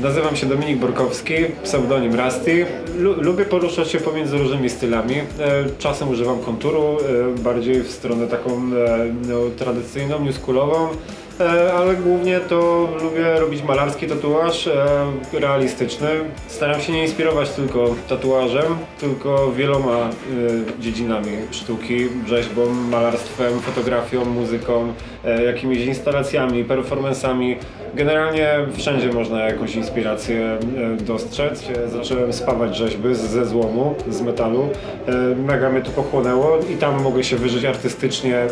Nazywam się Dominik Borkowski, pseudonim Rusty. Lu- lubię poruszać się pomiędzy różnymi stylami. E, czasem używam konturu, e, bardziej w stronę taką e, no, tradycyjną, newschoolową. E, ale głównie to lubię robić malarski tatuaż, e, realistyczny. Staram się nie inspirować tylko tatuażem, tylko wieloma e, dziedzinami sztuki, rzeźbą, malarstwem, fotografią, muzyką, jakimiś instalacjami, performansami. Generalnie wszędzie można jakąś inspirację dostrzec. Zacząłem spawać rzeźby ze złomu, z metalu. Mega mnie to pochłonęło i tam mogę się wyżyć artystycznie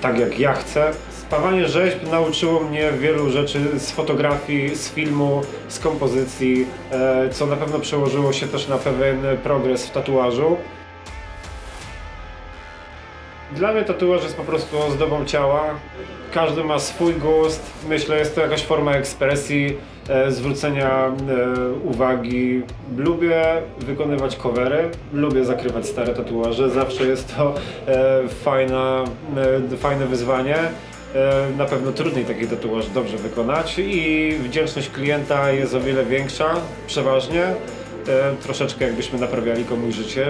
tak jak ja chcę. Spawanie rzeźb nauczyło mnie wielu rzeczy z fotografii, z filmu, z kompozycji, e, co na pewno przełożyło się też na pewien progres w tatuażu. Dla mnie tatuaż jest po prostu ozdobą ciała. Każdy ma swój gust. Myślę, jest to jakaś forma ekspresji, e, zwrócenia e, uwagi. Lubię wykonywać covery, lubię zakrywać stare tatuaże. Zawsze jest to e, fajna, e, fajne wyzwanie. E, Na pewno trudniej taki tatuaż dobrze wykonać i wdzięczność klienta jest o wiele większa, przeważnie. E, Troszeczkę jakbyśmy naprawiali komuś życie.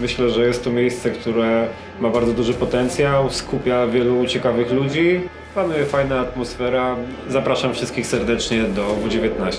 Myślę, że jest to miejsce, które ma bardzo duży potencjał, skupia wielu ciekawych ludzi. Panuje fajna atmosfera. Zapraszam wszystkich serdecznie do W19.